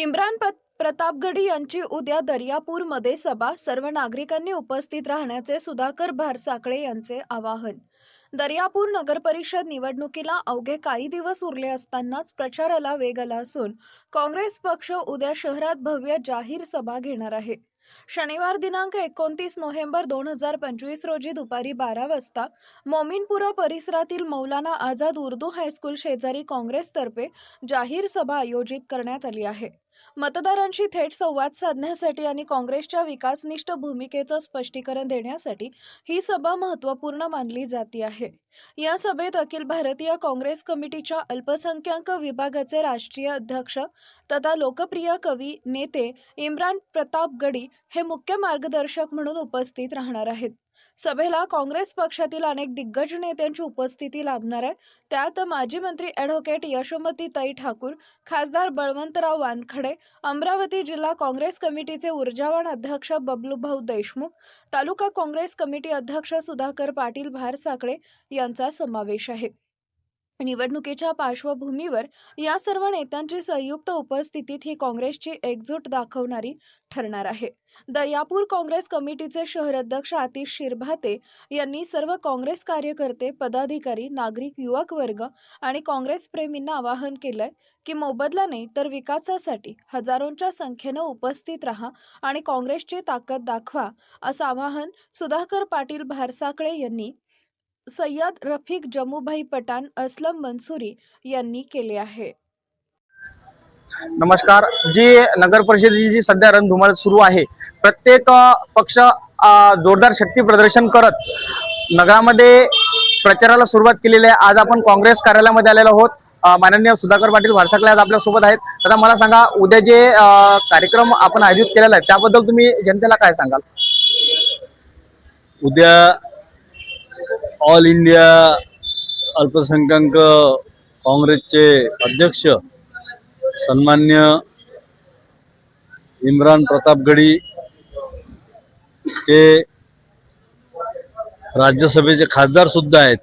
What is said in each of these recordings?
इम्रान प्रतापगडी यांची उद्या दर्यापूरमध्ये सभा. सर्व नागरिकांनी उपस्थित राहण्याचे सुधाकर भारसाकळे यांचे आवाहन. दर्यापूर नगरपरिषद निवडणुकीला अवघे काही दिवस उरले असतानाच प्रचाराला वेग आला असून काँग्रेस पक्ष उद्या शहरात भव्य जाहीर सभा घेणार आहे. शनिवार दिनांक एकोणतीस नोव्हेंबर दोन हजार पंचवीस रोजी दुपारी बारा वाजता मोमीनपुरा परिसरातील मौलाना आझाद उर्दू हायस्कूल शेजारी काँग्रेसतर्फे जाहीर सभा आयोजित करण्यात आली आहे. मतदारांशी थेट संवाद साधण्यासाठी आणि काँग्रेसच्या विकासनिष्ठ भूमिकेचं स्पष्टीकरण देण्यासाठी ही सभा महत्त्वपूर्ण मानली जाते आहे. या सभेत अखिल भारतीय काँग्रेस कमिटीच्या अल्पसंख्याक विभागाचे राष्ट्रीय अध्यक्ष तथा लोकप्रिय कवी नेते इम्रान प्रताप गडी हे मुख्य मार्गदर्शक म्हणून उपस्थित राहणार आहेत. सभेला काँग्रेस पक्षातील अनेक दिग्गज नेत्यांची उपस्थिती लाभणार आहे. त्यात माजी मंत्री ॲडव्होकेट यशोमतीताई ठाकूर खासदार बळवंतराव वानखडे अमरावती जिल्हा काँग्रेस कमिटीचे ऊर्जावान अध्यक्ष बबलूभाऊ देशमुख तालुका काँग्रेस कमिटी अध्यक्ष सुधाकर पाटील भारसाकळे यांचा समावेश आहे. निवडणुकीच्या पार्श्वभूमीवर या सर्व नेत्यांची संयुक्त उपस्थितीत ही काँग्रेसची एकजूट दाखवणारी ठरणार आहे. दर्यापूर काँग्रेस कमिटीचे शहर अध्यक्ष आतिश शिरभाते यांनी सर्व काँग्रेस कार्यकर्ते पदाधिकारी नागरिक युवक वर्ग आणि काँग्रेस प्रेमींना आवाहन केलंय की मोबदला नाही तर विकासासाठी हजारोंच्या संख्येनं उपस्थित राहा आणि काँग्रेसची ताकद दाखवा असं आवाहन सुधाकर पाटील भारसाकळे यांनी सय्यद रफिक जमुभाई पठाण असलम मनसुरी यांनी केले आहे. नमस्कार. जी नगर परिषदेची जी सध्या रणधुमाळी सुरू आहे प्रत्येक पक्ष जोरदार शक्ती प्रदर्शन करत नगरामध्ये प्रचाराला सुरुवात केलेली आहे. आज आपण काँग्रेस कार्यालयामध्ये आलेलो आहोत. माननीय सुधाकर पाटील भारसाकळे आज आपल्यासोबत आहेत. आता मला सांगा उद्या जे कार्यक्रम आपण आयोजित केलेला आहे त्याबद्दल तुम्ही जनतेला काय सांगाल? उद्या ऑल इंडिया अल्पसंख्याक काँग्रेसचे अध्यक्ष सन्मान्य इम्रान प्रतापगडी ते राज्यसभेचे खासदार सुद्धा आहेत.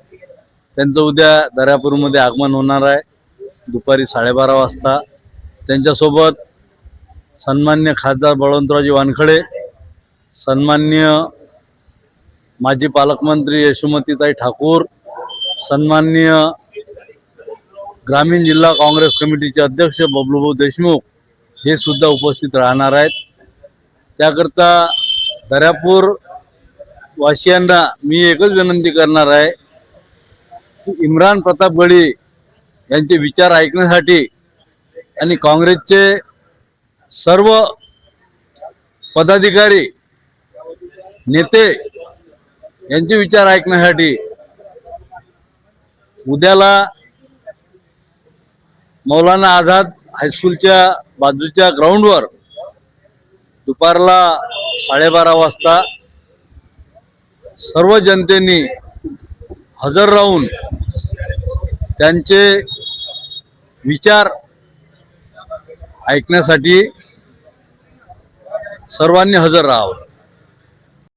त्यांचं उद्या दर्यापूरमध्ये आगमन होणार आहे. दुपारी साडेबारा वाजता. त्यांच्यासोबत सन्मान्य खासदार बळवंतरावजी वानखडे सन्मान्य माजी पालकमंत्री यशोमतीताई ठाकूर सन्माननीय ग्रामीण जिल्हा काँग्रेस कमिटीचे अध्यक्ष बबलूभाऊ देशमुख हे सुद्धा उपस्थित राहणार आहेत. त्याकरता दर्यापूर वासियांना मी एकच विनंती करणार आहे की इम्रान प्रताप गडी यांचे विचार ऐकण्यासाठी आणि काँग्रेसचे सर्व पदाधिकारी नेते यांचे विचार ऐकण्यासाठी उद्याला मौलाना आझाद हायस्कूलच्या बाजूच्या ग्राउंडवर दुपारला साडेबारा वाजता सर्व जनतेने हजर राहून त्यांचे विचार ऐकण्यासाठी सर्वांनी हजर राहावं.